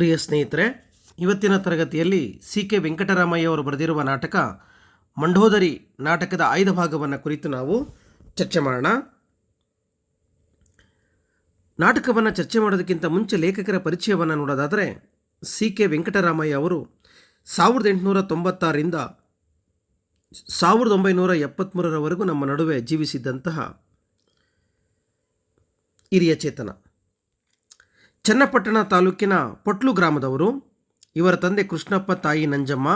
ಪ್ರಿಯ ಸ್ನೇಹಿತರೆ, ಇವತ್ತಿನ ತರಗತಿಯಲ್ಲಿ ಸಿ ಕೆ ವೆಂಕಟರಾಮಯ್ಯ ಅವರು ಬರೆದಿರುವ ನಾಟಕ ಮಂಡೋದರಿ ನಾಟಕದ ಆಯ್ದ ಭಾಗವನ್ನು ಕುರಿತು ನಾವು ಚರ್ಚೆ ಮಾಡೋಣ. ನಾಟಕವನ್ನು ಚರ್ಚೆ ಮಾಡೋದಕ್ಕಿಂತ ಮುಂಚೆ ಲೇಖಕರ ಪರಿಚಯವನ್ನು ನೋಡೋದಾದರೆ ಸಿ ಕೆ ವೆಂಕಟರಾಮಯ್ಯ ಅವರು ಸಾವಿರದ ಎಂಟುನೂರ ತೊಂಬತ್ತಾರರಿಂದ ಸಾವಿರದ ಒಂಬೈನೂರ ಎಪ್ಪತ್ತ್ಮೂರರವರೆಗೂ ನಮ್ಮ ನಡುವೆ ಜೀವಿಸಿದ್ದಂತಹ ಹಿರಿಯ ಚೇತನ. ಚನ್ನಪಟ್ಟಣ ತಾಲೂಕಿನ ಪೊಟ್ಲು ಗ್ರಾಮದವರು, ಇವರ ತಂದೆ ಕೃಷ್ಣಪ್ಪ, ತಾಯಿ ನಂಜಮ್ಮ,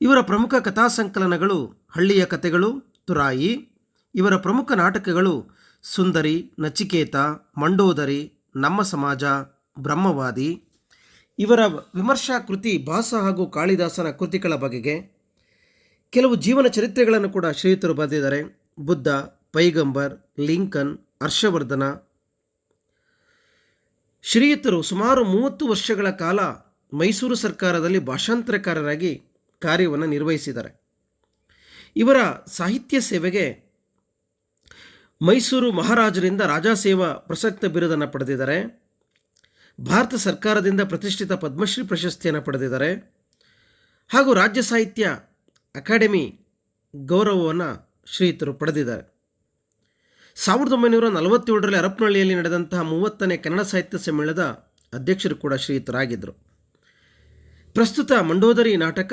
ಇವರ ಪ್ರಮುಖ ಕಥಾ ಸಂಕಲನಗಳು ಹಳ್ಳಿಯ ಕಥೆಗಳು ತುರಾಯಿ, ಇವರ ಪ್ರಮುಖ ನಾಟಕಗಳು ಸುಂದರಿ, ನಚಿಕೇತ, ಮಂಡೋದರಿ, ನಮ್ಮ ಸಮಾಜ, ಬ್ರಹ್ಮವಾದಿ, ಇವರ ವಿಮರ್ಶಾ ಕೃತಿ ಭಾಸ ಹಾಗೂ ಕಾಳಿದಾಸನ ಕೃತಿಗಳ ಬಗೆಗೆ ಕೆಲವು ಜೀವನ ಚರಿತ್ರೆಗಳನ್ನು ಕೂಡ ಶ್ರೀಯುತರು ಬರೆದಿದ್ದಾರೆ. ಬುದ್ಧ, ಪೈಗಂಬರ್, ಲಿಂಕನ್, ಹರ್ಷವರ್ಧನ ಶ್ರೀಯುತರು ಸುಮಾರು ಮೂವತ್ತು ವರ್ಷಗಳ ಕಾಲ ಮೈಸೂರು ಸರ್ಕಾರದಲ್ಲಿ ಭಾಷಾಂತರಕಾರರಾಗಿ ಕಾರ್ಯವನ್ನು ನಿರ್ವಹಿಸಿದ್ದಾರೆ. ಇವರ ಸಾಹಿತ್ಯ ಸೇವೆಗೆ ಮೈಸೂರು ಮಹಾರಾಜರಿಂದ ರಾಜಾಸೇವಾ ಪ್ರಸಕ್ತ ಬಿರುದನ್ನು ಪಡೆದಿದ್ದಾರೆ. ಭಾರತ ಸರ್ಕಾರದಿಂದ ಪ್ರತಿಷ್ಠಿತ ಪದ್ಮಶ್ರೀ ಪ್ರಶಸ್ತಿಯನ್ನು ಪಡೆದಿದ್ದಾರೆ. ಹಾಗೂ ರಾಜ್ಯ ಸಾಹಿತ್ಯ ಅಕಾಡೆಮಿ ಗೌರವವನ್ನು ಶ್ರೀಯುತರು ಪಡೆದಿದ್ದಾರೆ. ಸಾವಿರದ ಒಂಬೈನೂರ ನಲವತ್ತೇಳರಲ್ಲಿ ಹರಪನಹಳ್ಳಿಯಲ್ಲಿ ನಡೆದಂತಹ ಮೂವತ್ತನೇ ಕನ್ನಡ ಸಾಹಿತ್ಯ ಸಮ್ಮೇಳನದ ಅಧ್ಯಕ್ಷರು ಕೂಡ ಶ್ರೀಯುತರಾಗಿದ್ದರು. ಪ್ರಸ್ತುತ ಮಂಡೋದರಿ ನಾಟಕ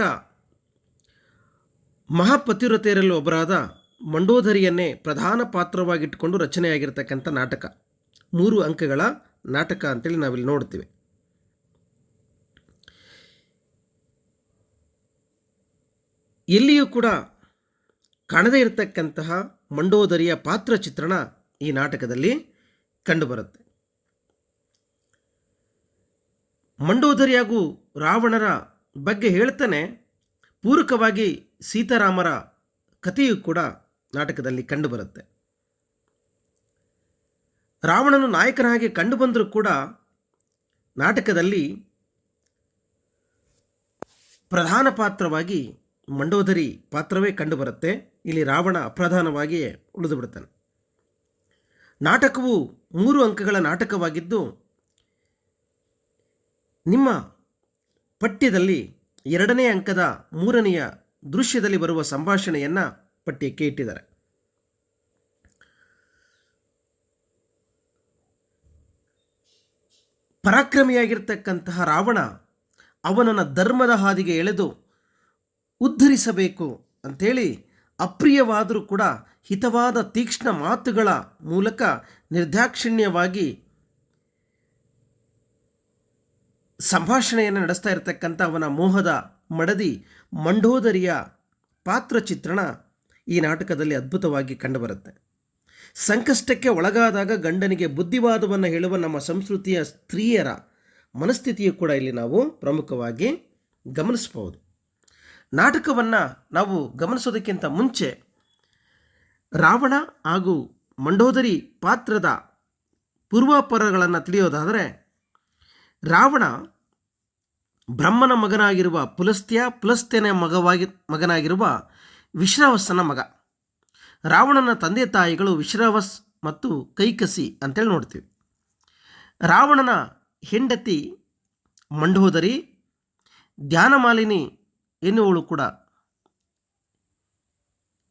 ಮಹಾಪತಿವ್ರತೆಯರಲ್ಲಿ ಒಬ್ಬರಾದ ಮಂಡೋದರಿಯನ್ನೇ ಪ್ರಧಾನ ಪಾತ್ರವಾಗಿಟ್ಟುಕೊಂಡು ರಚನೆಯಾಗಿರ್ತಕ್ಕಂಥ ನಾಟಕ. ಮೂರು ಅಂಕಗಳ ನಾಟಕ ಅಂತೇಳಿ ನಾವಿಲ್ಲಿ ನೋಡ್ತೀವಿ ಎಲ್ಲಿಯೂ ಕೂಡ ಕಾಣದೇ ಇರತಕ್ಕಂತಹ ಮಂಡೋದರಿಯ ಪಾತ್ರ ಚಿತ್ರಣ ಈ ನಾಟಕದಲ್ಲಿ ಕಂಡುಬರುತ್ತೆ. ಮಂಡೋದರಿ ಹಾಗೂ ರಾವಣರ ಬಗ್ಗೆ ಹೇಳ್ತಾನೆ. ಪೂರಕವಾಗಿ ಸೀತಾರಾಮರ ಕಥೆಯೂ ಕೂಡ ನಾಟಕದಲ್ಲಿ ಕಂಡುಬರುತ್ತೆ. ರಾವಣನು ನಾಯಕನಾಗಿ ಕಂಡುಬಂದರೂ ಕೂಡ ನಾಟಕದಲ್ಲಿ ಪ್ರಧಾನ ಪಾತ್ರವಾಗಿ ಮಂಡೋದರಿ ಪಾತ್ರವೇ ಕಂಡುಬರುತ್ತೆ. ಇಲ್ಲಿ ರಾವಣ ಅಪ್ರಧಾನವಾಗಿಯೇ ಉಳಿದು ಬಿಡ್ತಾನೆ ನಾಟಕವು ಮೂರು ಅಂಕಗಳ ನಾಟಕವಾಗಿದ್ದು, ನಿಮ್ಮ ಪಠ್ಯದಲ್ಲಿ ಎರಡನೇ ಅಂಕದ ಮೂರನೆಯ ದೃಶ್ಯದಲ್ಲಿ ಬರುವ ಸಂಭಾಷಣೆಯನ್ನು ಪಠ್ಯಕ್ಕೆ ಇಟ್ಟಿದ್ದಾರೆ. ಪರಾಕ್ರಮಿಯಾಗಿರ್ತಕ್ಕಂತಹ ರಾವಣ ಅವನನ್ನು ಧರ್ಮದ ಹಾದಿಗೆ ಎಳೆದು ಉದ್ಧರಿಸಬೇಕು ಅಂಥೇಳಿ ಅಪ್ರಿಯವಾದರೂ ಕೂಡ ಹಿತವಾದ ತೀಕ್ಷ್ಣ ಮಾತುಗಳ ಮೂಲಕ ನಿರ್ದಾಕ್ಷಿಣ್ಯವಾಗಿ ಸಂಭಾಷಣೆಯನ್ನು ನಡೆಸ್ತಾ ಇರತಕ್ಕಂಥ ಅವನ ಮೋಹದ ಮಡದಿ ಮಂಡೋದರಿಯ ಪಾತ್ರ ಚಿತ್ರಣ ಈ ನಾಟಕದಲ್ಲಿ ಅದ್ಭುತವಾಗಿ ಕಂಡುಬರುತ್ತೆ. ಸಂಕಷ್ಟಕ್ಕೆ ಒಳಗಾದಾಗ ಗಂಡನಿಗೆ ಬುದ್ಧಿವಾದವನ್ನು ಹೇಳುವ ನಮ್ಮ ಸಂಸ್ಕೃತಿಯ ಸ್ತ್ರೀಯರ ಮನಸ್ಥಿತಿಯು ಕೂಡ ಇಲ್ಲಿ ನಾವು ಪ್ರಮುಖವಾಗಿ ಗಮನಿಸಬಹುದು. ನಾಟಕವನ್ನು ನಾವು ಗಮನಿಸೋದಕ್ಕಿಂತ ಮುಂಚೆ ರಾವಣ ಹಾಗೂ ಮಂಡೋದರಿ ಪಾತ್ರದ ಪೂರ್ವಾಪರಗಳನ್ನು ತಿಳಿಯೋದಾದರೆ, ರಾವಣ ಬ್ರಹ್ಮನ ಮಗನಾಗಿರುವ ಪುಲಸ್ತ್ಯ ಪುಲಸ್ತ್ಯನ ಮಗವಾಗಿ, ಮಗನಾಗಿರುವ ವಿಶ್ರಾವಸ್ಸನ ಮಗ. ರಾವಣನ ತಂದೆ ತಾಯಿಗಳು ವಿಶ್ರಾವಸ್ ಮತ್ತು ಕೈಕಸಿ ಅಂತೇಳಿ ನೋಡ್ತೀವಿ. ರಾವಣನ ಹೆಂಡತಿ ಮಂಡೋದರಿ, ಧ್ಯಾನಮಾಲಿನಿ ಎನ್ನುವಳು ಕೂಡ.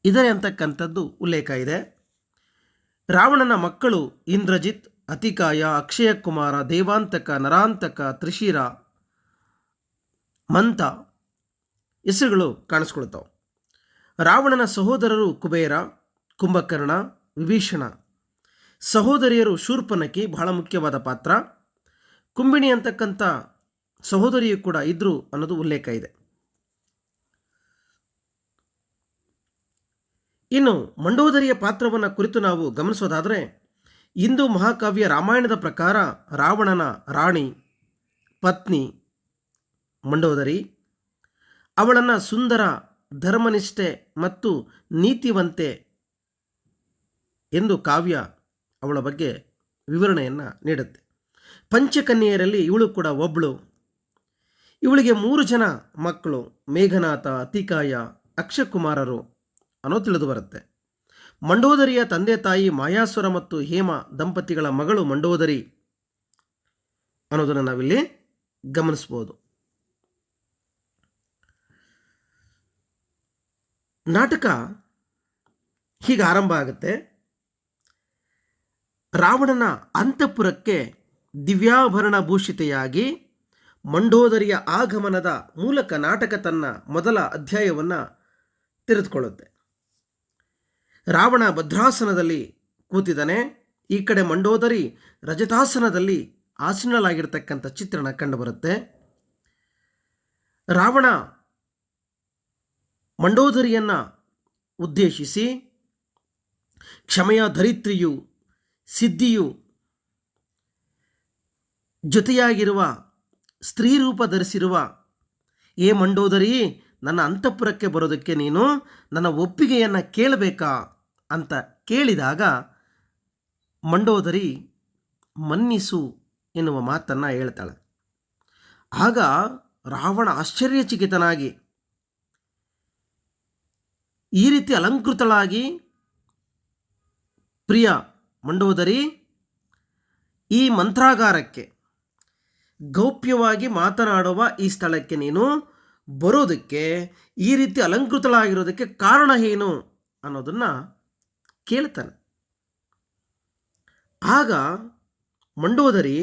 ಇದೆ ಅಂತಕ್ಕಂಥದ್ದು ಉಲ್ಲೇಖ ಇದೆ. ರಾವಣನ ಮಕ್ಕಳು ಇಂದ್ರಜಿತ್, ಅತಿಕಾಯ ಅಕ್ಷಯ ಕುಮಾರ ದೇವಾಂತಕ, ನರಾಂತಕ, ತ್ರಿಶಿರ, ಮಂತ ಹೆಸರುಗಳು ಕಾಣಿಸ್ಕೊಳ್ತಾವೆ. ರಾವಣನ ಸಹೋದರರು ಕುಬೇರ, ಕುಂಭಕರ್ಣ, ವಿಭೀಷಣ. ಸಹೋದರಿಯರು ಶೂರ್ಪನಕಿ ಬಹಳ ಮುಖ್ಯವಾದ ಪಾತ್ರ. ಕುಂಬಿಣಿ ಅಂತಕ್ಕಂಥ ಸಹೋದರಿಯು ಕೂಡ ಇದ್ದರು ಅನ್ನೋದು ಉಲ್ಲೇಖ ಇದೆ. ಇನ್ನು ಮಂಡೋದರಿಯ ಪಾತ್ರವನ್ನು ಕುರಿತು ನಾವು ಗಮನಿಸೋದಾದರೆ, ಹಿಂದೂ ಮಹಾಕಾವ್ಯ ರಾಮಾಯಣದ ಪ್ರಕಾರ ರಾವಣನ ರಾಣಿ, ಪತ್ನಿ, ಮಂಡೋದರಿ, ಅವಳನ್ನು ಸುಂದರ, ಧರ್ಮನಿಷ್ಠೆ ಮತ್ತು ನೀತಿವಂತೆ ಎಂದು ಕಾವ್ಯ ಅವಳ ಬಗ್ಗೆ ವಿವರಣೆಯನ್ನು ನೀಡುತ್ತೆ. ಪಂಚಕನ್ಯೆಯರಲ್ಲಿ ಇವಳು ಕೂಡ ಒಬ್ಬಳು ಇವಳಿಗೆ ಮೂರು ಜನ ಮಕ್ಕಳು, ಮೇಘನಾಥ, ಅತಿಕಾಯ, ಅಕ್ಷಕುಮಾರರು. ಅನ್ನೋ ತಿಳಿದು ಬರುತ್ತೆ. ಮಂಡೋದರಿಯ ತಂದೆ ತಾಯಿ ಮಾಯಾಸುರ ಮತ್ತು ಹೇಮ ದಂಪತಿಗಳ ಮಗಳು ಮಂಡೋದರಿ ಅನ್ನೋದನ್ನು ನಾವಿಲ್ಲಿ ಗಮನಿಸ್ಬೋದು. ನಾಟಕ ಹೀಗೆ ಆರಂಭ ಆಗುತ್ತೆ. ರಾವಣನ ಅಂತಃಪುರಕ್ಕೆ ದಿವ್ಯಾಭರಣ ಭೂಷಿತೆಯಾಗಿ ಮಂಡೋದರಿಯ ಆಗಮನದ ಮೂಲಕ ನಾಟಕ ತನ್ನ ಮೊದಲ ಅಧ್ಯಾಯವನ್ನು ತೆರೆದುಕೊಳ್ಳುತ್ತೆ. ರಾವಣ ಭದ್ರಾಸನದಲ್ಲಿ ಕೂತಿದ್ದಾನೆ. ಈ ಕಡೆ ಮಂಡೋದರಿ ರಜತಾಸನದಲ್ಲಿ ಆಸೀನಲಾಗಿರ್ತಕ್ಕಂಥ ಚಿತ್ರಣ ಕಂಡುಬರುತ್ತೆ. ರಾವಣ ಮಂಡೋದರಿಯನ್ನು ಉದ್ದೇಶಿಸಿ, ಕ್ಷಮೆಯ ಧರಿತ್ರಿಯು, ಸಿದ್ಧಿಯು, ಜೊತೆಯಾಗಿರುವ ಸ್ತ್ರೀ ರೂಪ ಧರಿಸಿರುವ, ಏ ಮಂಡೋದರಿ ನನ್ನ ಅಂತಃಪುರಕ್ಕೆ ಬರೋದಕ್ಕೆ ನೀನು ನನ್ನ ಒಪ್ಪಿಗೆಯನ್ನು ಕೇಳಬೇಕಾ ಅಂತ ಕೇಳಿದಾಗ ಮಂಡೋದರಿ, ಮನ್ನಿಸು ಎನ್ನುವ ಮಾತನ್ನು ಹೇಳ್ತಾಳೆ. ಆಗ ರಾವಣ ಆಶ್ಚರ್ಯಚಕಿತನಾಗಿ, ಈ ರೀತಿ ಅಲಂಕೃತಳಾಗಿ, ಪ್ರಿಯ ಮಂಡೋದರಿ, ಈ ಮಂತ್ರಾಗಾರಕ್ಕೆ ಗೌಪ್ಯವಾಗಿ ಮಾತನಾಡುವ ಈ ಸ್ಥಳಕ್ಕೆ ನೀನು ಬರೋದಕ್ಕೆ ಈ ರೀತಿ ಅಲಂಕೃತಳಾಗಿರೋದಕ್ಕೆ ಕಾರಣ ಏನು ಅನ್ನೋದನ್ನು ಕೇಳ್ತಾನೆ. ಆಗ ಮಂಡೋದರಿ,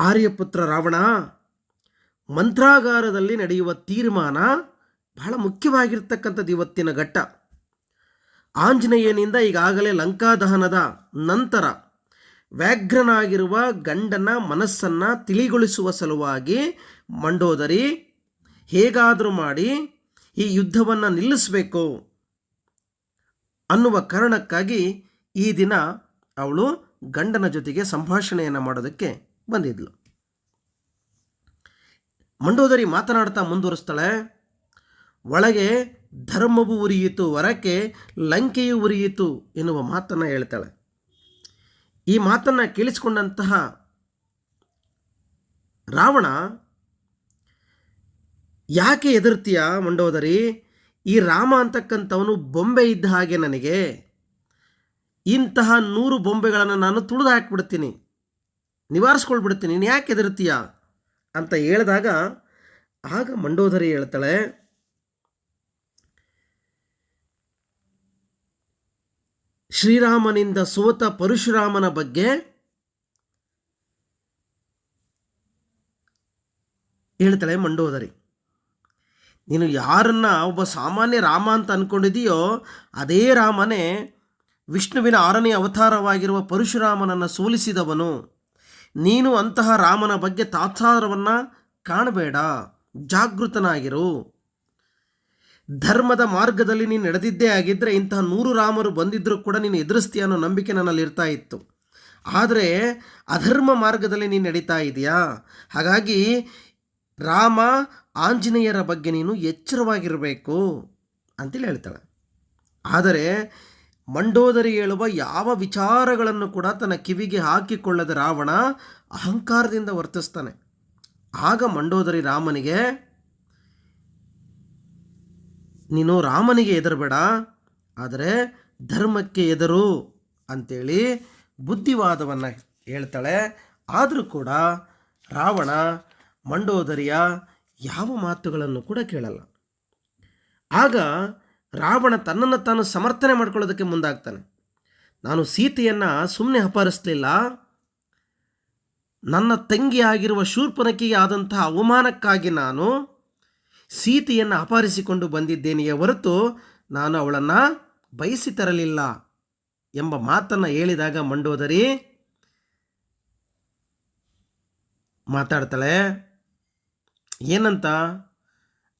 ಆರ್ಯಪುತ್ರ ರಾವಣ, ಮಂತ್ರಾಗಾರದಲ್ಲಿ ನಡೆಯುವ ತೀರ್ಮಾನ ಬಹಳ ಮುಖ್ಯವಾಗಿರ್ತಕ್ಕಂಥದ್ದು ಇವತ್ತಿನ ಘಟ್ಟ. ಆಂಜನೇಯನಿಂದ ಈಗಾಗಲೇ ಲಂಕಾದಹನದ ನಂತರ ವ್ಯಾಘ್ರನಾಗಿರುವ ಗಂಡನ ಮನಸ್ಸನ್ನು ತಿಳಿಗೊಳಿಸುವ ಸಲುವಾಗಿ ಮಂಡೋದರಿ, ಹೇಗಾದರೂ ಮಾಡಿ ಈ ಯುದ್ಧವನ್ನು ನಿಲ್ಲಿಸಬೇಕು ಅನ್ನುವ ಕಾರಣಕ್ಕಾಗಿ ಈ ದಿನ ಅವಳು ಗಂಡನ ಜೊತೆಗೆ ಸಂಭಾಷಣೆಯನ್ನು ಮಾಡೋದಕ್ಕೆ ಬಂದಿದ್ಲು. ಮಂಡೋದರಿ ಮಾತನಾಡ್ತಾ ಮುಂದುವರಿಸ್ತಾಳೆ, ಒಳಗೆ ಧರ್ಮವು ಉರಿಯಿತು ಹೊರಕ್ಕೆ ಲಂಕೆಯು ಉರಿಯಿತು ಎನ್ನುವ ಮಾತನ್ನು ಹೇಳ್ತಾಳೆ. ಈ ಮಾತನ್ನು ಕೇಳಿಸಿಕೊಂಡಂತಹ ರಾವಣ ಯಾಕೆ ಎದುರ್ತೀಯ ಮಂಡೋದರಿ? ಈ ರಾಮ ಅಂತಕ್ಕಂಥವನು ಬೊಂಬೆ ಇದ್ದ ಹಾಗೆ ನನಗೆ. ಇಂತಹ ನೂರು ಬೊಂಬೆಗಳನ್ನು ನಾನು ತುಳಿದು ಹಾಕಿಬಿಡ್ತೀನಿ. ನಿವಾರಿಸ್ಕೊಳ್ಬಿಡ್ತೀನಿ. ನೀನು ಯಾಕೆ ಎದುರ್ತೀಯ ಅಂತ ಹೇಳಿದಾಗ, ಆಗ ಮಂಡೋದರಿ ಹೇಳ್ತಾಳೆ, ಶ್ರೀರಾಮನಿಂದ ಸೋತ ಪರಶುರಾಮನ ಬಗ್ಗೆ ಹೇಳ್ತಾಳೆ ಮಂಡೋದರಿ. ನೀನು ಯಾರನ್ನ ಒಬ್ಬ ಸಾಮಾನ್ಯ ರಾಮ ಅಂತ ಅಂದ್ಕೊಂಡಿದೆಯೋ ಅದೇ ರಾಮನೇ ವಿಷ್ಣುವಿನ ಆರನೇ ಅವತಾರವಾಗಿರುವ ಪರಶುರಾಮನನ್ನು ಸೋಲಿಸಿದವನು. ನೀನು ಅಂತಹ ರಾಮನ ಬಗ್ಗೆ ತಾತ್ಸಾರವನ್ನು ಕಾಣಬೇಡ, ಜಾಗೃತನಾಗಿರು. ಧರ್ಮದ ಮಾರ್ಗದಲ್ಲಿ ನೀನು ನಡೆದಿದ್ದೇ ಆಗಿದ್ದರೆ ಇಂತಹ ನೂರು ರಾಮರು ಬಂದಿದ್ದರೂ ಕೂಡ ನೀನು ಎದುರಿಸ್ತೀಯ ಅನ್ನೋ ನಂಬಿಕೆ ನನ್ನಲ್ಲಿ ಇರ್ತಾ ಇತ್ತು. ಆದರೆ ಅಧರ್ಮ ಮಾರ್ಗದಲ್ಲಿ ನೀನು ನಡೀತಾ ಇದೆಯಾ? ಹಾಗಾಗಿ ರಾಮ ಆಂಜನೇಯರ ಬಗ್ಗೆ ನೀನು ಎಚ್ಚರವಾಗಿರಬೇಕು ಅಂತೇಳಿ ಹೇಳ್ತಾಳೆ. ಆದರೆ ಮಂಡೋದರಿ ಹೇಳುವ ಯಾವ ವಿಚಾರಗಳನ್ನು ಕೂಡ ತನ್ನ ಕಿವಿಗೆ ಹಾಕಿಕೊಳ್ಳದ ರಾವಣ ಅಹಂಕಾರದಿಂದ ವರ್ತಿಸ್ತಾನೆ. ಆಗ ಮಂಡೋದರಿ ರಾಮನಿಗೆ, ನೀನು ರಾಮನಿಗೆ ಎದರಬೇಡ ಆದರೆ ಧರ್ಮಕ್ಕೆ ಎದರು ಅಂತೇಳಿ ಬುದ್ಧಿವಾದವನ್ನು ಹೇಳ್ತಾಳೆ. ಆದರೂ ಕೂಡ ರಾವಣ ಮಂಡೋದರಿಯ ಯಾವ ಮಾತುಗಳನ್ನು ಕೂಡ ಕೇಳಲ್ಲ. ಆಗ ರಾವಣ ತನ್ನನ್ನು ತಾನು ಸಮರ್ಥನೆ ಮಾಡ್ಕೊಳ್ಳೋದಕ್ಕೆ ಮುಂದಾಗ್ತಾನೆ. ನಾನು ಸೀತೆಯನ್ನು ಸುಮ್ಮನೆ ಅಪಹರಿಸಲಿಲ್ಲ. ನನ್ನ ತಂಗಿಯಾಗಿರುವ ಶೂರ್ಪನಕಿಗೆ ಆದಂತಹ ಅವಮಾನಕ್ಕಾಗಿ ನಾನು ಸೀತೆಯನ್ನು ಅಪಹರಿಸಿಕೊಂಡು ಬಂದಿದ್ದೇನೆಯೇ ಹೊರತು ನಾನು ಅವಳನ್ನು ಬಯಸಿ ತರಲಿಲ್ಲ ಎಂಬ ಮಾತನ್ನು ಹೇಳಿದಾಗ ಮಂಡೋದರಿ ಮಾತಾಡ್ತಾಳೆ ಏನಂತ?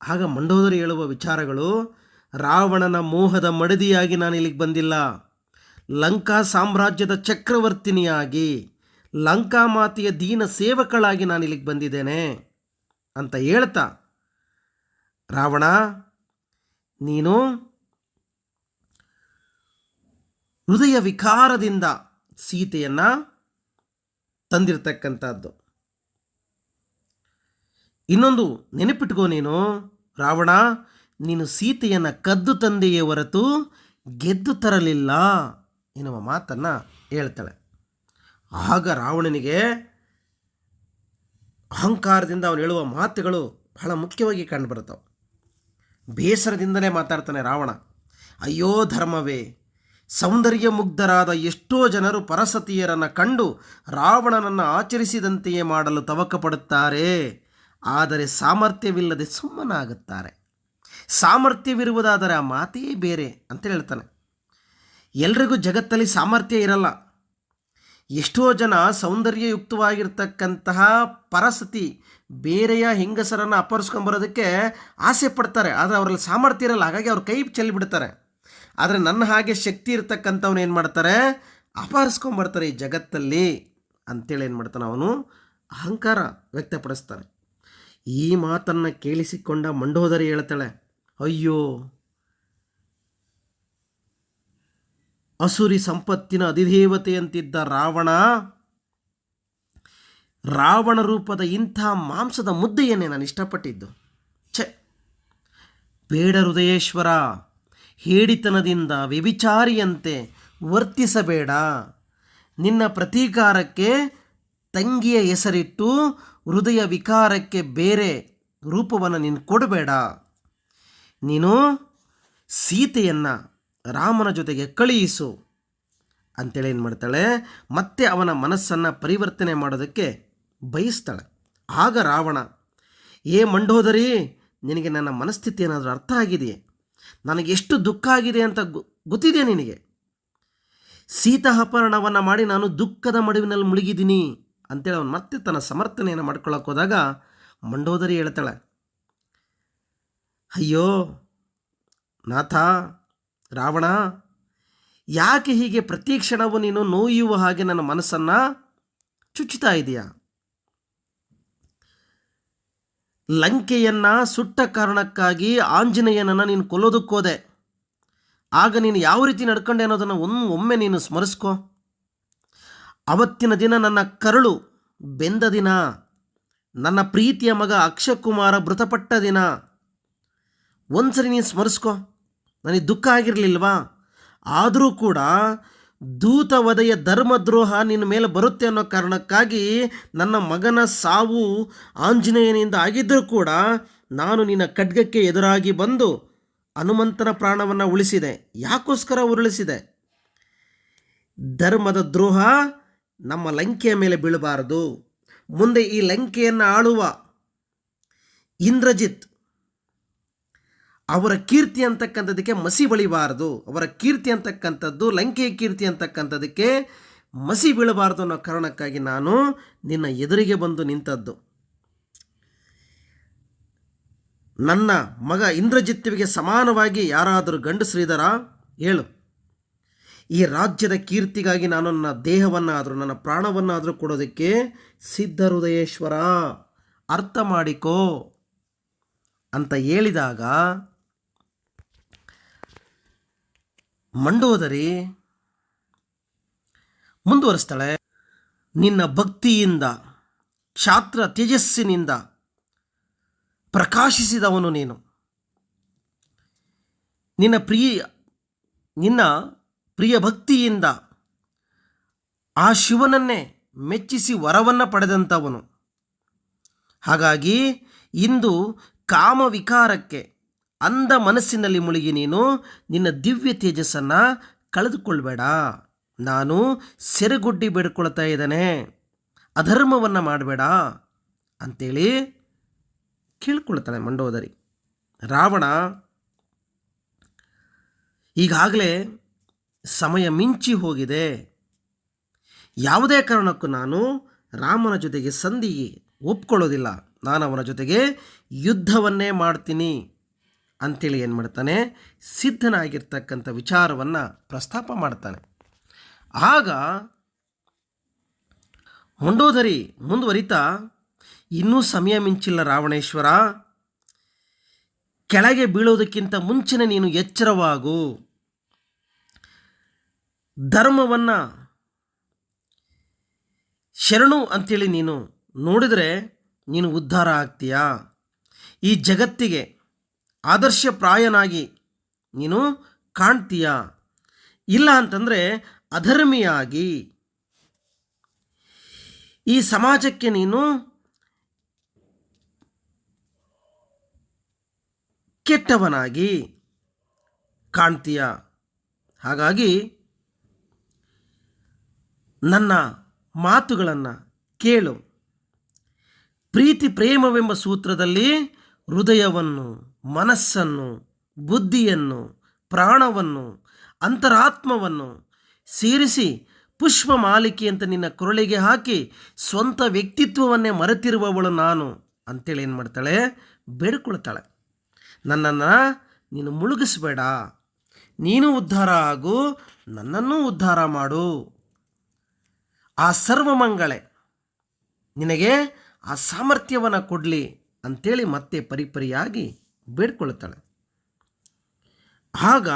ಆಗ ಮಂಡೋದರಿ ಹೇಳುವ ವಿಚಾರಗಳು, ರಾವಣನ ಮೋಹದ ಮಡದಿಯಾಗಿ ನಾನು ಇಲ್ಲಿಗೆ ಬಂದಿಲ್ಲ. ಲಂಕಾ ಸಾಮ್ರಾಜ್ಯದ ಚಕ್ರವರ್ತಿನಿಯಾಗಿ, ಲಂಕಾ ಮಾತೆಯ ದೀನ ಸೇವಕಳಾಗಿ ನಾನು ಇಲ್ಲಿಗೆ ಬಂದಿದ್ದೇನೆ ಅಂತ ಹೇಳ್ತಾ, ರಾವಣ, ನೀನು ಹೃದಯ ವಿಕಾರದಿಂದ ಸೀತೆಯನ್ನು ತಂದಿರತಕ್ಕಂಥದ್ದು. ಇನ್ನೊಂದು ನೆನಪಿಟ್ಕೋ ನೀನು. ರಾವಣ, ನೀನು ಸೀತೆಯನ್ನು ಕದ್ದು ತಂದೆಯೇ ಹೊರತು ಗೆದ್ದು ತರಲಿಲ್ಲ ಎನ್ನುವ ಮಾತನ್ನು ಹೇಳ್ತಾಳೆ. ಆಗ ರಾವಣನಿಗೆ ಅಹಂಕಾರದಿಂದ ಅವನು ಹೇಳುವ ಮಾತುಗಳು ಬಹಳ ಮುಖ್ಯವಾಗಿ ಕಂಡುಬರುತ್ತವೆ. ಬೇಸರದಿಂದಲೇ ಮಾತಾಡ್ತಾನೆ ರಾವಣ. ಅಯ್ಯೋ ಧರ್ಮವೇ ಸೌಂದರ್ಯ ಮುಗ್ಧರಾದ ಎಷ್ಟೋ ಜನರು ಪರಸತಿಯರನ್ನು ಕಂಡು ರಾವಣನನ್ನು ಆಚರಿಸಿದಂತೆಯೇ ಮಾಡಲು ತವಕ ಪಡುತ್ತಾರೆ ಆದರೆ ಸಾಮರ್ಥ್ಯವಿಲ್ಲದೆ ಸುಮ್ಮನಾಗುತ್ತಾರೆ. ಸಾಮರ್ಥ್ಯವಿರುವುದಾದರೆ ಆ ಮಾತೇ ಬೇರೆ ಅಂತ ಹೇಳ್ತಾನೆ. ಎಲ್ರಿಗೂ ಜಗತ್ತಲ್ಲಿ ಸಾಮರ್ಥ್ಯ ಇರಲ್ಲ. ಎಷ್ಟೋ ಜನ ಸೌಂದರ್ಯಯುಕ್ತವಾಗಿರ್ತಕ್ಕಂತಹ ಪರಸತಿ ಬೇರೆಯ ಹೆಂಗಸರನ್ನು ಅಪಹರಿಸ್ಕೊಂಬರೋದಕ್ಕೆ ಆಸೆ ಪಡ್ತಾರೆ. ಆದರೆ ಅವರಲ್ಲಿ ಸಾಮರ್ಥ್ಯ ಇರಲ್ಲ. ಹಾಗಾಗಿ ಅವ್ರ ಕೈ ಚೆಲ್ಲಿಬಿಡ್ತಾರೆ ಆದರೆ ನನ್ನ ಹಾಗೆ ಶಕ್ತಿ ಇರ್ತಕ್ಕಂಥವ್ನು ಏನು ಮಾಡ್ತಾರೆ? ಅಪಹರಿಸ್ಕೊಂಬರ್ತಾರೆ ಈ ಜಗತ್ತಲ್ಲಿ. ಅಂತೇಳಿ ಏನು ಮಾಡ್ತಾನೆ ಅವನು? ಅಹಂಕಾರ ವ್ಯಕ್ತಪಡಿಸ್ತಾನೆ. ಈ ಮಾತನ್ನು ಕೇಳಿಸಿಕೊಂಡ ಮಂಡೋದರಿ ಹೇಳ್ತಾಳೆ, ಅಯ್ಯೋ, ಅಸುರಿ ಸಂಪತ್ತಿನ ಅಧಿದೇವತೆಯಂತಿದ್ದ ರಾವಣ ರಾವಣ ರೂಪದ ಇಂಥ ಮಾಂಸದ ಮುದ್ದೆಯನ್ನೇ ನಾನು ಇಷ್ಟಪಟ್ಟಿದ್ದು. ಛೆ, ಬೇಡ ಹೃದಯೇಶ್ವರ, ಹೇಡಿತನದಿಂದ ವ್ಯಭಿಚಾರಿಯಂತೆ ವರ್ತಿಸಬೇಡ. ನಿನ್ನ ಪ್ರತೀಕಾರಕ್ಕೆ ತಂಗಿಯ ಹೆಸರಿಟ್ಟು ಹೃದಯ ವಿಕಾರಕ್ಕೆ ಬೇರೆ ರೂಪವನ್ನು ನೀನು ಕೊಡಬೇಡ. ನೀನು ಸೀತೆಯನ್ನು ರಾಮನ ಜೊತೆಗೆ ಕಳುಹಿಸು. ಅಂತೇಳಿ ಏನು ಮಾಡ್ತಾಳೆ? ಮತ್ತೆ ಅವನ ಮನಸ್ಸನ್ನು ಪರಿವರ್ತನೆ ಮಾಡೋದಕ್ಕೆ ಬಯಸ್ತಾಳೆ. ಆಗ ರಾವಣ, ಏ ಮಂಡೋದರಿ, ನಿನಗೆ ನನ್ನ ಮನಸ್ಥಿತಿ ಏನಾದರೂ ಅರ್ಥ ಆಗಿದೆಯೇ? ನನಗೆ ಎಷ್ಟು ದುಃಖ ಆಗಿದೆ ಅಂತ ಗೊ- ಗೊತ್ತಿದೆ ನಿನಗೆ? ಸೀತಾಪಹರಣವನ್ನು ಮಾಡಿ ನಾನು ದುಃಖದ ಮಡುವಿನಲ್ಲಿ ಮುಳುಗಿದ್ದೀನಿ. ಅಂತೇಳಿ ಅವನು ಮತ್ತೆ ತನ್ನ ಸಮರ್ಥನೆಯನ್ನು ಮಾಡ್ಕೊಳ್ಳೋಕೆ ಹೋದಾಗ ಮಂಡೋದರಿ ಹೇಳ್ತಾಳೆ, ಅಯ್ಯೋ, ನಾಥ, ರಾವಣ, ಯಾಕೆ ಹೀಗೆ ಪ್ರತಿ ಕ್ಷಣವೂ ನೀನು ನೋಯುವ ಹಾಗೆ ನನ್ನ ಮನಸ್ಸನ್ನು ಚುಚ್ಚುತ್ತಾ ಇದೆಯಾ? ಲಂಕೆಯನ್ನು ಸುಟ್ಟ ಕಾರಣಕ್ಕಾಗಿ ಆಂಜನೇಯನನ್ನು ನೀನು ಕೊಲ್ಲೋದಕ್ಕೋದೆ. ಆಗ ನೀನು ಯಾವ ರೀತಿ ನಡ್ಕೊಂಡೆ ಅನ್ನೋದನ್ನು ಒಮ್ಮೆ ನೀನು ಸ್ಮರಿಸ್ಕೋ. ಅವತ್ತಿನ ದಿನ ನನ್ನ ಕರುಳು, ಬೆಂದ ದಿನ. ನನ್ನ ಪ್ರೀತಿಯ ಮಗ ಅಕ್ಷಕುಮಾರ ಮೃತಪಟ್ಟ ದಿನ. ಒಂದ್ಸರಿ ನೀನು ಸ್ಮರಿಸ್ಕೊ, ನನಗೆ ದುಃಖ ಆಗಿರಲಿಲ್ವಾ? ಆದರೂ ಕೂಡ ದೂತವದೆಯ ಧರ್ಮದ್ರೋಹ ನಿನ್ನ ಮೇಲೆ ಬರುತ್ತೆ ಅನ್ನೋ ಕಾರಣಕ್ಕಾಗಿ ನನ್ನ ಮಗನ ಸಾವು ಆಂಜನೇಯನಿಂದ ಆಗಿದ್ದರೂ ಕೂಡ ನಾನು ನಿನ್ನ ಖಡ್ಗಕ್ಕೆ ಎದುರಾಗಿ ಬಂದು ಹನುಮಂತನ ಪ್ರಾಣವನ್ನು ಉಳಿಸಿದೆ. ಯಾಕೋಸ್ಕರ ಉರುಳಿಸಿದೆ? ಧರ್ಮದ ದ್ರೋಹ ನಮ್ಮ ಲಂಕೆಯ ಮೇಲೆ ಬೀಳಬಾರದು. ಮುಂದೆ ಈ ಲಂಕೆಯನ್ನು ಆಳುವ ಇಂದ್ರಜಿತ್ ಅವರ ಕೀರ್ತಿ ಅಂತಕ್ಕಂಥದ್ದಕ್ಕೆ ಮಸಿ ಬಳಿಬಾರದು. ಅವರ ಕೀರ್ತಿ ಅಂತಕ್ಕಂಥದ್ದು, ಲಂಕೆಯ ಕೀರ್ತಿ ಅಂತಕ್ಕಂಥದ್ದಕ್ಕೆ ಮಸಿ ಬೀಳಬಾರದು ಅನ್ನೋ ಕಾರಣಕ್ಕಾಗಿ ನಾನು ನಿನ್ನ ಎದುರಿಗೆ ಬಂದು ನಿಂತದ್ದು. ನನ್ನ ಮಗ ಇಂದ್ರಜಿತ್ವಿಗೆ ಸಮಾನವಾಗಿ ಯಾರಾದರೂ ಗಂಡಸರಿದ್ದಾರಾ ಹೇಳು. ಈ ರಾಜ್ಯದ ಕೀರ್ತಿಗಾಗಿ ನಾನು ನನ್ನ ದೇಹವನ್ನಾದರೂ, ನನ್ನ ಪ್ರಾಣವನ್ನಾದರೂ ಕೊಡೋದಕ್ಕೆ ಸಿದ್ಧ ಹೃದಯೇಶ್ವರ ಅರ್ಥ ಮಾಡಿಕೋ ಅಂತ ಹೇಳಿದಾಗ, ಮಂಡೋದರಿ, ಮುಂದುವರಿಸ್ತಾಳೆ. ನಿನ್ನ ಭಕ್ತಿಯಿಂದ, ಕ್ಷಾತ್ರ ತೇಜಸ್ಸಿನಿಂದ ಪ್ರಕಾಶಿಸಿದವನು ನೀನು. ನಿನ್ನ ಪ್ರಿಯ, ನಿನ್ನ ಪ್ರಿಯ ಭಕ್ತಿಯಿಂದ ಆ ಶಿವನನ್ನೇ ಮೆಚ್ಚಿಸಿ ವರವನ್ನು ಪಡೆದಂಥವನು. ಹಾಗಾಗಿ ಇಂದು ಕಾಮ ವಿಕಾರಕ್ಕೆ ಅಂಧ ಮನಸ್ಸಿನಲ್ಲಿ ಮುಳುಗಿ ನೀನು, ನಿನ್ನ ದಿವ್ಯ ತೇಜಸ್ಸನ್ನು ಕಳೆದುಕೊಳ್ಬೇಡ. ನಾನು ಸೆರೆಗುಡ್ಡಿ ಬೇಡ್ಕೊಳ್ತಾ ಇದ್ದಾನೆ. ಅಧರ್ಮವನ್ನು ಮಾಡಬೇಡ ಅಂತೇಳಿ ಕೇಳ್ಕೊಳ್ತಾನೆ ಮಂಡೋದರಿ ರಾವಣ. ಈಗಾಗಲೇ ಸಮಯ ಮಿಂಚಿ ಹೋಗಿದೆ. ಯಾವುದೇ ಕಾರಣಕ್ಕೂ ನಾನು ರಾಮನ ಜೊತೆಗೆ ಸಂಧಿ ಒಪ್ಕೊಳ್ಳೋದಿಲ್ಲ. ನಾನು ಅವನ ಜೊತೆಗೆ ಯುದ್ಧವನ್ನೇ ಮಾಡ್ತೀನಿ ಅಂಥೇಳಿ ಏನು ಮಾಡ್ತಾನೆ? ಸಿದ್ಧನಾಗಿರ್ತಕ್ಕಂಥ ವಿಚಾರವನ್ನು ಪ್ರಸ್ತಾಪ ಮಾಡ್ತಾನೆ. ಆಗ ಮಂಡೋದರಿ ಮುಂದುವರಿತಾ, ಇನ್ನೂ ಸಮಯ ಮಿಂಚಿಲ್ಲ ರಾವಣೇಶ್ವರ. ಕೆಳಗೆ ಬೀಳೋದಕ್ಕಿಂತ ಮುಂಚೆನೇ ನೀನು ಎಚ್ಚರವಾಗು. ಧರ್ಮವನ್ನು ಶರಣು ಅಂಥೇಳಿ ನೀನು ನೋಡಿದರೆ ನೀನು ಉದ್ಧಾರ ಆಗ್ತೀಯಾ? ಈ ಜಗತ್ತಿಗೆ ಆದರ್ಶಪ್ರಾಯನಾಗಿ ನೀನು ಕಾಣ್ತೀಯಾ? ಇಲ್ಲ ಅಂತಂದರೆ ಅಧರ್ಮಿಯಾಗಿ. ಈ ಸಮಾಜಕ್ಕೆ ನೀನು ಕೆಟ್ಟವನಾಗಿ ಕಾಣ್ತೀಯ? ಹಾಗಾಗಿ ನನ್ನ ಮಾತುಗಳನ್ನು ಕೇಳು. ಪ್ರೀತಿ ಪ್ರೇಮವೆಂಬ ಸೂತ್ರದಲ್ಲಿ ಹೃದಯವನ್ನು, ಮನಸ್ಸನ್ನು, ಬುದ್ಧಿಯನ್ನು, ಪ್ರಾಣವನ್ನು, ಅಂತರಾತ್ಮವನ್ನು ಸೇರಿಸಿ ಪುಷ್ಪ ಮಾಲಿಕೆ ಅಂತ ನಿನ್ನ ಕೊರಳಿಗೆ ಹಾಕಿ ಸ್ವಂತ ವ್ಯಕ್ತಿತ್ವವನ್ನೇ ಮರೆತಿರುವವಳು ನಾನು ಅಂತೇಳಿ ಏನು ಮಾಡ್ತಾಳೆ? ಬೇಡ್ಕೊಳ್ತಾಳೆ. ನನ್ನನ್ನು ನೀನು ಮುಳುಗಿಸ್ಬೇಡ. ನೀನು ಉದ್ಧಾರ ಆಗು, ನನ್ನನ್ನೂ ಉದ್ಧಾರ ಮಾಡು. ಆ ಸರ್ವಮಂಗಳೆ ನಿನಗೆ ಆ ಸಾಮರ್ಥ್ಯವನ್ನು ಕೊಡಲಿ ಅಂಥೇಳಿ ಮತ್ತೆ ಪರಿಪರಿಯಾಗಿ ಬೇಡ್ಕೊಳ್ತಾಳೆ. ಆಗ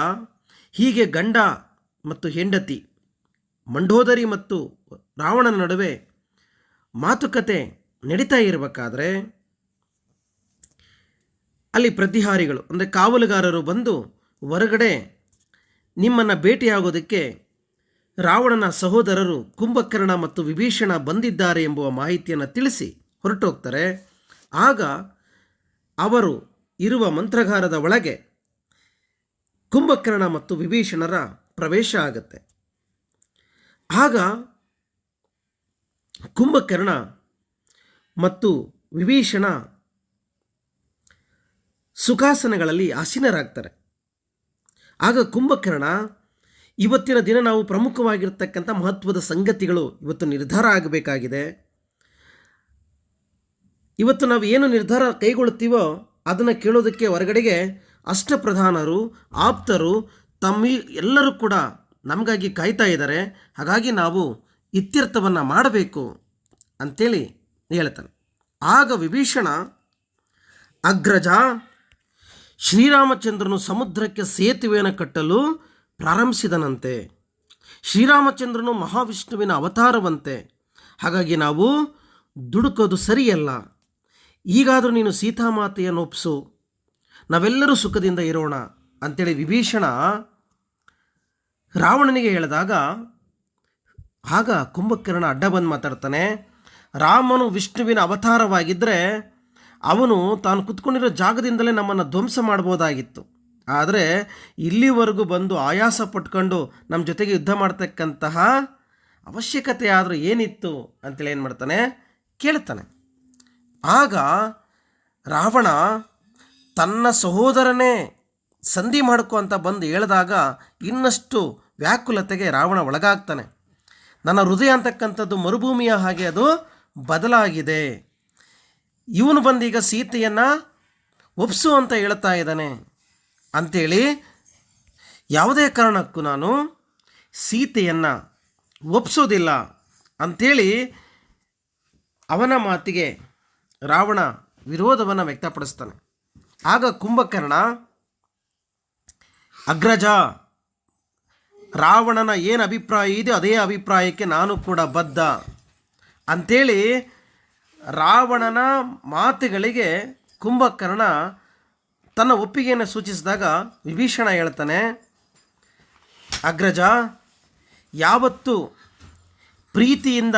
ಹೀಗೆ ಗಂಡ ಮತ್ತು ಹೆಂಡತಿ, ಮಂಡೋದರಿ ಮತ್ತು ರಾವಣನ ನಡುವೆ ಮಾತುಕತೆ ನಡೀತಾ ಇರಬೇಕಾದ್ರೆ ಅಲ್ಲಿ ಪ್ರತಿಹಾರಿಗಳು, ಅಂದರೆ ಕಾವಲುಗಾರರು ಬಂದು ಹೊರಗಡೆ ನಿಮ್ಮನ್ನು ಭೇಟಿಯಾಗೋದಕ್ಕೆ ರಾವಣನ ಸಹೋದರರು ಕುಂಭಕರ್ಣ ಮತ್ತು ವಿಭೀಷಣ ಬಂದಿದ್ದಾರೆ ಎಂಬುವ ಮಾಹಿತಿಯನ್ನು ತಿಳಿಸಿ ಹೊರಟೋಗ್ತಾರೆ. ಆಗ ಅವರು ಇರುವ ಮಂತ್ರಗಾರದ ಒಳಗೆ ಕುಂಭಕರ್ಣ ಮತ್ತು ವಿಭೀಷಣರ ಪ್ರವೇಶ ಆಗುತ್ತೆ. ಆಗ ಕುಂಭಕರ್ಣ ಮತ್ತು ವಿಭೀಷಣ ಸುಖಾಸನಗಳಲ್ಲಿ ಆಸೀನರಾಗ್ತಾರೆ. ಆಗ ಕುಂಭಕರ್ಣ ಇವತ್ತಿನ ದಿನ ನಾವು ಪ್ರಮುಖವಾಗಿರ್ತಕ್ಕಂಥ ಮಹತ್ವದ ಸಂಗತಿಗಳು ಇವತ್ತು ನಿರ್ಧಾರ ಆಗಬೇಕಾಗಿದೆ. ಇವತ್ತು ನಾವು ಏನು ನಿರ್ಧಾರ ಕೈಗೊಳ್ಳುತ್ತೀವೋ ಅದನ್ನು ಕೇಳೋದಕ್ಕೆ ಹೊರಗಡೆಗೆ ಅಷ್ಟಪ್ರಧಾನರು, ಆಪ್ತರು ತಮ್ಮ ಎಲ್ಲರೂ ಕೂಡ ನಮಗಾಗಿ ಕಾಯ್ತಾ ಇದ್ದಾರೆ. ಹಾಗಾಗಿ ನಾವು ಇತ್ಯರ್ಥವನ್ನು ಮಾಡಬೇಕು ಅಂಥೇಳಿ ಹೇಳ್ತಾನೆ. ಆಗ ವಿಭೀಷಣ, ಅಗ್ರಜ ಶ್ರೀರಾಮಚಂದ್ರನು ಸಮುದ್ರಕ್ಕೆ ಸೇತುವೆಯನ್ನು ಕಟ್ಟಲು ಪ್ರಾರಂಭಿಸಿದನಂತೆ. ಶ್ರೀರಾಮಚಂದ್ರನು ಮಹಾವಿಷ್ಣುವಿನ ಅವತಾರವಂತೆ. ಹಾಗಾಗಿ ನಾವು ದುಡುಕೋದು ಸರಿಯಲ್ಲ. ಈಗಾದರೂ ನೀನು ಸೀತಾಮಾತೆಯನ್ನು ಒಪ್ಪಿಸು ನಾವೆಲ್ಲರೂ ಸುಖದಿಂದ ಇರೋಣ ಅಂತೇಳಿ ವಿಭೀಷಣ ರಾವಣನಿಗೆ ಹೇಳಿದಾಗ, ಆಗ ಕುಂಭಕರ್ಣ ಅಡ್ಡ ಬಂದು ಮಾತಾಡ್ತಾನೆ, ರಾಮನು ವಿಷ್ಣುವಿನ ಅವತಾರವಾಗಿದ್ದರೆ ಅವನು ತಾನು ಕುತ್ಕೊಂಡಿರೋ ಜಾಗದಿಂದಲೇ ನಮ್ಮನ್ನು ಧ್ವಂಸ ಮಾಡ್ಬೋದಾಗಿತ್ತು. ಆದರೆ ಇಲ್ಲಿವರೆಗೂ ಬಂದು ಆಯಾಸ ಪಟ್ಕೊಂಡು ನಮ್ಮ ಜೊತೆಗೆ ಯುದ್ಧ ಮಾಡ್ತಕ್ಕಂತಹ ಅವಶ್ಯಕತೆ ಆದರೂ ಏನಿತ್ತು ಅಂತೇಳಿ ಏನು ಮಾಡ್ತಾನೆ? ಕೇಳ್ತಾನೆ. ಆಗ ರಾವಣ ತನ್ನ ಸಹೋದರನೇ ಸಂಧಿ ಮಾಡ್ಕೊ ಅಂತ ಬಂದು ಹೇಳಿದಾಗ ಇನ್ನಷ್ಟು ವ್ಯಾಕುಲತೆಗೆ ರಾವಣ ಒಳಗಾಗ್ತಾನೆ. ನನ್ನ ಹೃದಯ ಅಂತಕ್ಕಂಥದ್ದು ಮರುಭೂಮಿಯ ಹಾಗೆ ಅದು ಬದಲಾಗಿದೆ. ಇವನು ಬಂದೀಗ ಸೀತೆಯನ್ನು ಒಪ್ಸು ಅಂತ ಹೇಳ್ತಾ ಇದ್ದಾನೆ. ಅಂಥೇಳಿ ಯಾವುದೇ ಕಾರಣಕ್ಕೂ ನಾನು ಸೀತೆಯನ್ನು ಒಪ್ಸೋದಿಲ್ಲ ಅಂಥೇಳಿ ಅವನ ಮಾತಿಗೆ ರಾವಣ ವಿರೋಧವನ್ನು ವ್ಯಕ್ತಪಡಿಸ್ತಾನೆ. ಆಗ ಕುಂಭಕರ್ಣ, ಅಗ್ರಜ, ರಾವಣನ ಏನು ಅಭಿಪ್ರಾಯ ಇದೆ ಅದೇ ಅಭಿಪ್ರಾಯಕ್ಕೆ ನಾನು ಕೂಡ ಬದ್ಧ ಅಂಥೇಳಿ ರಾವಣನ ಮಾತುಗಳಿಗೆ ಕುಂಭಕರ್ಣ ತನ್ನ ಒಪ್ಪಿಗೆಯನ್ನು ಸೂಚಿಸಿದಾಗ ವಿಭೀಷಣ ಹೇಳ್ತಾನೆ, ಅಗ್ರಜ, ಯಾವತ್ತು ಪ್ರೀತಿಯಿಂದ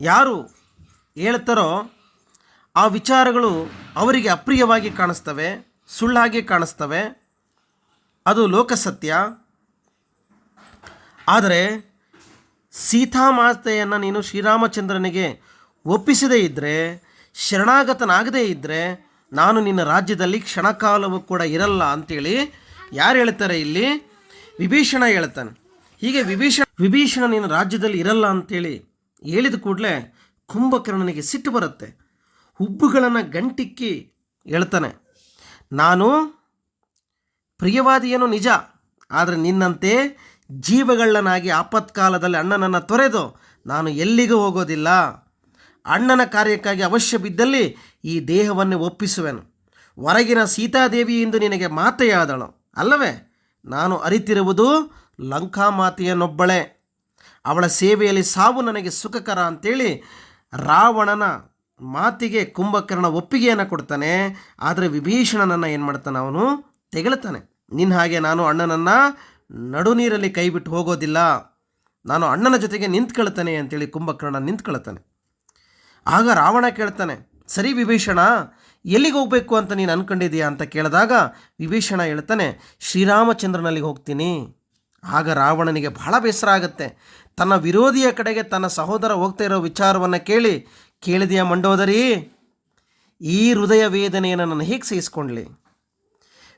ಯಾರು ಹೇಳ್ತಾರೋ ಆ ವಿಚಾರಗಳು ಅವರಿಗೆ ಅಪ್ರಿಯವಾಗಿ ಕಾಣಿಸ್ತವೆ, ಸುಳ್ಳಾಗಿ ಕಾಣಿಸ್ತವೆ. ಅದು ಲೋಕಸತ್ಯ. ಆದರೆ ಸೀತಾಮಾತೆಯನ್ನು ನೀನು ಶ್ರೀರಾಮಚಂದ್ರನಿಗೆ ಒಪ್ಪಿಸದೇ ಇದ್ದರೆ ಶರಣಾಗತನಾಗದೇ ಇದ್ದರೆ ನಾನು ನಿನ್ನ ರಾಜ್ಯದಲ್ಲಿ ಕ್ಷಣಕಾಲವೂ ಕೂಡ ಇರಲ್ಲ ಅಂತೇಳಿ ಯಾರು ಹೇಳ್ತಾರೆ ಇಲ್ಲಿ? ವಿಭೀಷಣ ಹೇಳ್ತಾನೆ. ಹೀಗೆ ವಿಭೀಷಣ ವಿಭೀಷಣ ನಿನ್ನ ರಾಜ್ಯದಲ್ಲಿ ಇರಲ್ಲ ಅಂತೇಳಿ ಹೇಳಿದ ಕೂಡಲೇ ಕುಂಭಕರ್ಣನಿಗೆ ಸಿಟ್ಟು ಬರುತ್ತೆ. ಹುಬ್ಬುಗಳನ್ನು ಗಂಟಿಕ್ಕಿ ಹೇಳ್ತಾನೆ. ನಾನು ಪ್ರಿಯವಾದಿಯೇನು ನಿಜ, ಆದರೆ ನಿನ್ನಂತೆ ಜೀವಗಳನ್ನಾಗಿ ಆಪತ್ಕಾಲದಲ್ಲಿ ಅಣ್ಣನನ್ನು ತೊರೆದು ನಾನು ಎಲ್ಲಿಗೂ ಹೋಗೋದಿಲ್ಲ. ಅಣ್ಣನ ಕಾರ್ಯಕ್ಕಾಗಿ ಅವಶ್ಯ ಬಿದ್ದಲ್ಲಿ ಈ ದೇಹವನ್ನು ಒಪ್ಪಿಸುವೆನು. ಹೊರಗಿನ ಸೀತಾದೇವಿ ಎಂದು ನಿನಗೆ ಮಾತೆಯಾದಳು. ಅಲ್ಲವೇ? ನಾನು ಅರಿತಿರುವುದು ಲಂಕಾ ಲಂಕಾಮಾತೆಯನ್ನೊಬ್ಬಳೇ ಅವಳ ಸೇವೆಯಲ್ಲಿ ಸಾವು ನನಗೆ ಸುಖಕರ ಅಂತೇಳಿ ರಾವಣನ ಮಾತಿಗೆ ಕುಂಭಕರ್ಣ ಒಪ್ಪಿಗೆಯನ್ನು ಕೊಡ್ತಾನೆ. ಆದರೆ ವಿಭೀಷಣನನ್ನು ಏನು ಮಾಡ್ತಾನೆ? ಅವನು ತೆಗಳ್ತಾನೆ. ನಿನ್ನ ಹಾಗೆ ನಾನು ಅಣ್ಣನನ್ನು ನಡು ನೀರಲ್ಲಿ ಕೈ ಬಿಟ್ಟು ಹೋಗೋದಿಲ್ಲ. ನಾನು ಅಣ್ಣನ ಜೊತೆಗೆ ನಿಂತ್ಕೊಳ್ತಾನೆ ಅಂತೇಳಿ ಕುಂಭಕರ್ಣ ನಿಂತ್ಕೊಳ್ತಾನೆ. ಆಗ ರಾವಣ ಕೇಳ್ತಾನೆ ಸರಿ ವಿಭೀಷಣ, ಎಲ್ಲಿಗೆ ಹೋಗಬೇಕು ಅಂತ ನೀನು ಅನ್ಕೊಂಡಿದೀಯಾ ಅಂತ ಕೇಳಿದಾಗ ವಿಭೀಷಣ ಹೇಳ್ತಾನೆ ಶ್ರೀರಾಮಚಂದ್ರನಲ್ಲಿಗೆ ಹೋಗ್ತೀನಿ. ಆಗ ರಾವಣನಿಗೆ ಬಹಳ ಬೇಸರ ಆಗುತ್ತೆ. ತನ್ನ ವಿರೋಧಿಯ ಕಡೆಗೆ ತನ್ನ ಸಹೋದರ ಹೋಗ್ತಾ ಇರೋ ವಿಚಾರವನ್ನು ಕೇಳಿ, ಕೇಳಿದೆಯ ಮಂಡೋದರಿ? ಈ ಹೃದಯ ವೇದನೆಯನ್ನು ನಾನು ಹೇಗೆ ಸಹಿಸ್ಕೊಂಡ್ಲಿ?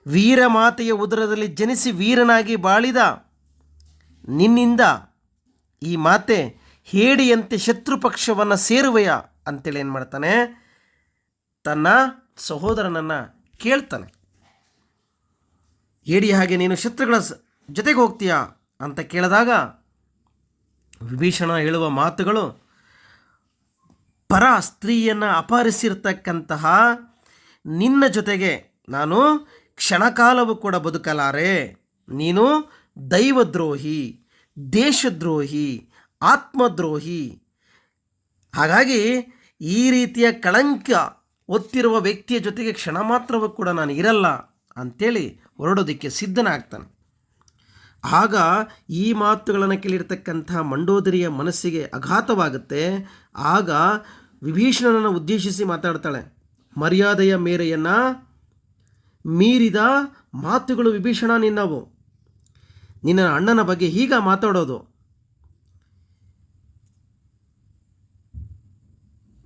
ವೀರಮಾತೆಯ ಉದರದಲ್ಲಿ ಜನಿಸಿ ವೀರನಾಗಿ ಬಾಳಿದ ನಿನ್ನಿಂದ ಈ ಮಾತೆ ಹೇಡಿಯಂತೆ ಶತ್ರು ಪಕ್ಷವನ್ನು ಸೇರುವೆಯ ಅಂತೇಳಿ ಏನು ಮಾಡ್ತಾನೆ ತನ್ನ ಸಹೋದರನನ್ನು ಕೇಳ್ತಾನೆ. ಏಡಿ ಹಾಗೆ ನೀನು ಶತ್ರುಗಳ ಜೊತೆಗೆ ಹೋಗ್ತೀಯಾ? ಅಂತ ಕೇಳಿದಾಗ ವಿಭೀಷಣ ಹೇಳುವ ಮಾತುಗಳು, ಪರ ಸ್ತ್ರೀಯನ್ನು ಅಪಹರಿಸಿರ್ತಕ್ಕಂತಹ ನಿನ್ನ ಜೊತೆಗೆ ನಾನು ಕ್ಷಣಕಾಲವೂ ಕೂಡ ಬದುಕಲಾರೆ. ನೀನು ದೈವದ್ರೋಹಿ, ದೇಶದ್ರೋಹಿ, ಆತ್ಮದ್ರೋಹಿ. ಹಾಗಾಗಿ ಈ ರೀತಿಯ ಕಳಂಕ ಒತ್ತಿರುವ ವ್ಯಕ್ತಿಯ ಜೊತೆಗೆ ಕ್ಷಣ ಮಾತ್ರವೂ ಕೂಡ ನಾನು ಇರಲ್ಲ ಅಂಥೇಳಿ ಹೊರಡೋದಕ್ಕೆ ಸಿದ್ಧನಾಗ್ತಾನೆ. ಆಗ ಈ ಮಾತುಗಳನ್ನು ಕೇಳಿರ್ತಕ್ಕಂಥ ಮಂಡೋದರಿಯ ಮನಸ್ಸಿಗೆ ಆಘಾತವಾಗುತ್ತೆ. ಆಗ ವಿಭೀಷಣನನ್ನು ಉದ್ದೇಶಿಸಿ ಮಾತಾಡ್ತಾಳೆ, ಮರ್ಯಾದೆಯ ಮೇರೆಯನ್ನು ಮೀರಿದ ಮಾತುಗಳು ವಿಭೀಷಣ ನಿನ್ನವು. ನಿನ್ನ ಅಣ್ಣನ ಬಗ್ಗೆ ಹೀಗ ಮಾತಾಡೋದು.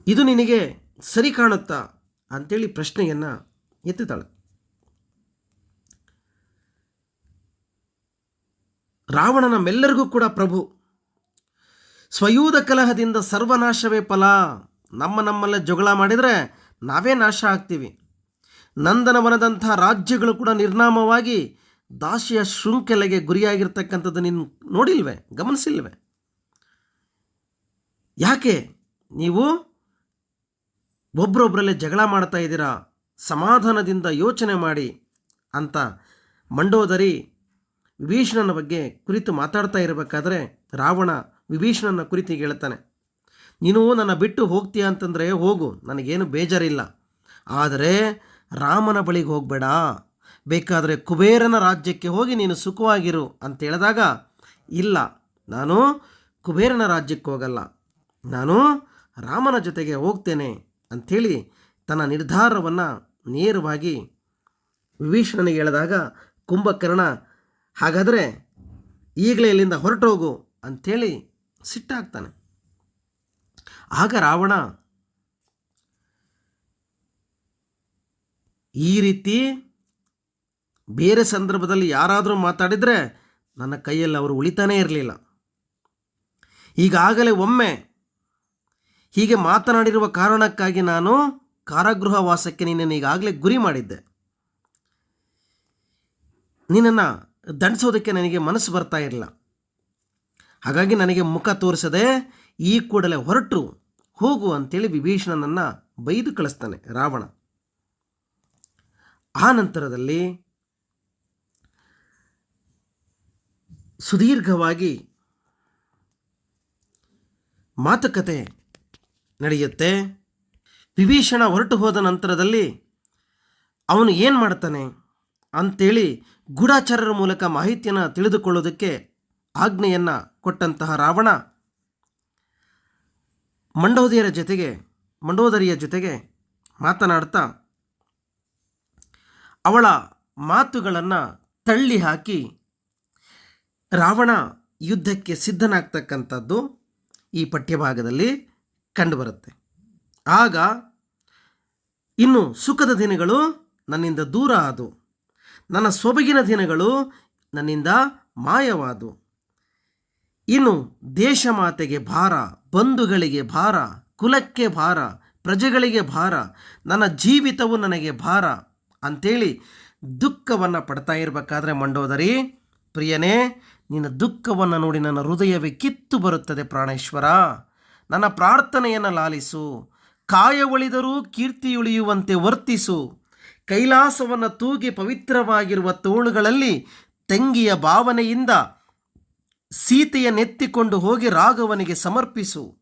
ಇದು ನಿನಗೆ ಸರಿ ಕಾಣುತ್ತಾ ಅಂತೇಳಿ ಪ್ರಶ್ನೆಯನ್ನು ಎತ್ತುತ್ತಾಳೆ ರಾವಣನ ಮೆಲ್ಲರಿಗೂ ಕೂಡ ಪ್ರಭು ಸ್ವಯೂದ ಕಲಹದಿಂದ ಸರ್ವನಾಶವೇ ಫಲ. ನಮ್ಮ ನಮ್ಮಲ್ಲೇ ಜಗಳ ಮಾಡಿದರೆ ನಾವೇ ನಾಶ ಆಗ್ತೀವಿ. ನಂದನವನದಂಥ ರಾಜ್ಯಗಳು ಕೂಡ ನಿರ್ನಾಮವಾಗಿ ದಾಸಿಯ ಶೃಂಖಲೆಗೆ ಗುರಿಯಾಗಿರ್ತಕ್ಕಂಥದ್ದು ನೀನು ನೋಡಿಲ್ವೇ, ಗಮನಿಸಿಲ್ವೆ? ಯಾಕೆ? ನೀವು ಒಬ್ಬರೊಬ್ಬರಲ್ಲೇ ಜಗಳ ಮಾಡ್ತಾ ಇದ್ದೀರಾ? ಸಮಾಧಾನದಿಂದ ಯೋಚನೆ ಮಾಡಿ ಅಂತ ಮಂಡೋದರಿ ವಿಭೀಷಣನ ಬಗ್ಗೆ ಕುರಿತು ಮಾತಾಡ್ತಾ ಇರಬೇಕಾದ್ರೆ ರಾವಣ ವಿಭೀಷಣನ ಕುರಿತು ಹೇಳ್ತಾನೆ. ನೀನು ನನ್ನ ಬಿಟ್ಟು ಹೋಗ್ತೀಯ ಅಂತಂದರೆ ಹೋಗು, ನನಗೇನು ಬೇಜಾರಿಲ್ಲ. ಆದರೆ ರಾಮನ ಬಳಿಗೆ ಹೋಗಬೇಡ. ಬೇಕಾದರೆ ಕುಬೇರನ ರಾಜ್ಯಕ್ಕೆ ಹೋಗಿ ನೀನು ಸುಖವಾಗಿರು ಅಂತ ಹೇಳಿದಾಗ, ಇಲ್ಲ, ನಾನು ಕುಬೇರನ ರಾಜ್ಯಕ್ಕೆ ಹೋಗಲ್ಲ. ನಾನು ರಾಮನ ಜೊತೆಗೆ ಹೋಗ್ತೇನೆ. ಅಂಥೇಳಿ ತನ್ನ ನಿರ್ಧಾರವನ್ನು ನೇರವಾಗಿ ವಿಭೀಷಣನಿಗೆ ಹೇಳಿದಾಗ, ಕುಂಭಕರ್ಣ, ಹಾಗಾದರೆ ಈಗಲೇ ಇಲ್ಲಿಂದ ಹೊರಟೋಗು ಅಂಥೇಳಿ ಸಿಟ್ಟಾಗ್ತಾನೆ. ಆಗ ರಾವಣ, ಈ ರೀತಿ ಬೇರೆ ಸಂದರ್ಭದಲ್ಲಿ ಯಾರಾದರೂ ಮಾತಾಡಿದರೆ ನನ್ನ ಕೈಯಲ್ಲಿ ಅವರು ಉಳಿತಾನೇ ಇರಲಿಲ್ಲ. ಈಗಾಗಲೇ ಒಮ್ಮೆ ಹೀಗೆ ಮಾತನಾಡಿರುವ ಕಾರಣಕ್ಕಾಗಿ ನಾನು ಕಾರಾಗೃಹ ವಾಸಕ್ಕೆ ನಿನ್ನನ್ನು ಈಗಾಗಲೇ ಗುರಿ ಮಾಡಿದ್ದೆ. ನಿನ್ನನ್ನು ದಂಡಿಸೋದಕ್ಕೆ ನನಗೆ ಮನಸ್ಸು ಬರ್ತಾ ಇರಲಿಲ್ಲ. ಹಾಗಾಗಿ ನನಗೆ ಮುಖ ತೋರಿಸದೆ ಈ ಕೂಡಲೇ ಹೊರಟು ಹೋಗು ಅಂತೇಳಿ ವಿಭೀಷಣನನ್ನು ಬೈದು ಕಳಿಸ್ತಾನೆ ರಾವಣ. ಆ ನಂತರದಲ್ಲಿ ಸುದೀರ್ಘವಾಗಿ ಮಾತುಕತೆ ನಡೆಯುತ್ತೆ. ವಿಭೀಷಣ ಹೊರಟು ಹೋದ ನಂತರದಲ್ಲಿ ಅವನು ಏನು ಮಾಡ್ತಾನೆ ಅಂಥೇಳಿ ಗೂಢಾಚಾರರ ಮೂಲಕ ಮಾಹಿತಿಯನ್ನು ತಿಳಿದುಕೊಳ್ಳೋದಕ್ಕೆ ಆಜ್ಞೆಯನ್ನು ಕೊಟ್ಟಂತಹ ರಾವಣ ಮಂಡೋದರಿಯರ ಜೊತೆಗೆ, ಮಂಡೋದರಿಯ ಜೊತೆಗೆ ಮಾತನಾಡ್ತಾ ಅವಳ ಮಾತುಗಳನ್ನು ತಳ್ಳಿ ಹಾಕಿ ರಾವಣ ಯುದ್ಧಕ್ಕೆ ಸಿದ್ಧನಾಗ್ತಕ್ಕಂಥದ್ದು ಈ ಪಠ್ಯಭಾಗದಲ್ಲಿ. ಕಂಡುಬರುತ್ತೆ. ಆಗ ಇನ್ನು ಸುಖದ ದಿನಗಳು ನನ್ನಿಂದ ದೂರ ಆದು. ನನ್ನ ಸೊಬಗಿನ ದಿನಗಳು ನನ್ನಿಂದ ಮಾಯವಾದು. ಇನ್ನು ದೇಶ ಮಾತೆಗೆ ಭಾರ, ಬಂಧುಗಳಿಗೆ ಭಾರ, ಕುಲಕ್ಕೆ ಭಾರ, ಪ್ರಜೆಗಳಿಗೆ ಭಾರ, ನನ್ನ ಜೀವಿತವು ನನಗೆ ಭಾರ ಅಂಥೇಳಿ ದುಃಖವನ್ನು ಪಡ್ತಾ ಇರಬೇಕಾದ್ರೆ ಮಂಡೋದರಿ, ಪ್ರಿಯನೇ, ನಿನ್ನ ದುಃಖವನ್ನು ನೋಡಿ ನನ್ನ ಹೃದಯವೇ ಕಿತ್ತು ಬರುತ್ತದೆ ಪ್ರಾಣೇಶ್ವರ. ನನ್ನ ಪ್ರಾರ್ಥನೆಯನ್ನು ಲಾಲಿಸು. ಕಾಯ ಉಳಿದರೂ ಕೀರ್ತಿಯುಳಿಯುವಂತೆ ವರ್ತಿಸು. ಕೈಲಾಸವನ್ನು ತೂಗಿ ಪವಿತ್ರವಾಗಿರುವ ತೋಳುಗಳಲ್ಲಿ ತಂಗಿಯ ಭಾವನೆಯಿಂದ ಸೀತೆಯ ನೆತ್ತಿಕೊಂಡು ಹೋಗಿ ರಾಘವನಿಗೆ ಸಮರ್ಪಿಸು.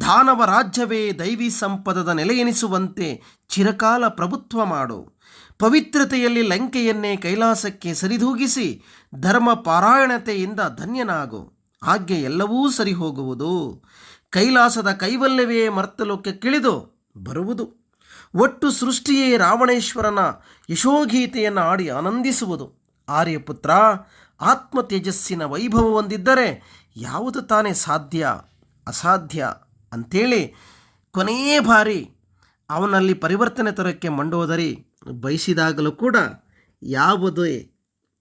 ದಾನವ ರಾಜ್ಯವೇ ದೈವಿ ಸಂಪದದ ನೆಲೆಯೆನಿಸುವಂತೆ ಚಿರಕಾಲ ಪ್ರಭುತ್ವ ಮಾಡು. ಪವಿತ್ರತೆಯಲ್ಲಿ ಲಂಕೆಯನ್ನೇ ಕೈಲಾಸಕ್ಕೆ ಸರಿದೂಗಿಸಿ ಧರ್ಮ ಪಾರಾಯಣತೆಯಿಂದ ಧನ್ಯನಾಗು. ಆಜ್ಞೆ ಎಲ್ಲವೂ ಸರಿ ಹೋಗುವುದು ಕೈಲಾಸದ ಕೈವಲ್ಯವೇ ಮರ್ತಲೋಕಕ್ಕಿಳಿದು ಬರುವುದು. ಒಟ್ಟು ಸೃಷ್ಟಿಯೇ ರಾವಣೇಶ್ವರನ ಯಶೋಗೀತೆಯನ್ನು ಆಡಿ ಆನಂದಿಸುವುದು. ಆರ್ಯಪುತ್ರ ಆತ್ಮ ತೇಜಸ್ಸಿನ ವೈಭವ ಹೊಂದಿದ್ದರೆ ಯಾವುದು ತಾನೇ ಸಾಧ್ಯ, ಅಸಾಧ್ಯ ಅಂಥೇಳಿ ಕೊನೆಯ ಬಾರಿ ಅವನಲ್ಲಿ ಪರಿವರ್ತನೆ ತರೋಕ್ಕೆ ಮಂಡೋದರಿ ಬಯಸಿದಾಗಲೂ ಕೂಡ ಯಾವುದೇ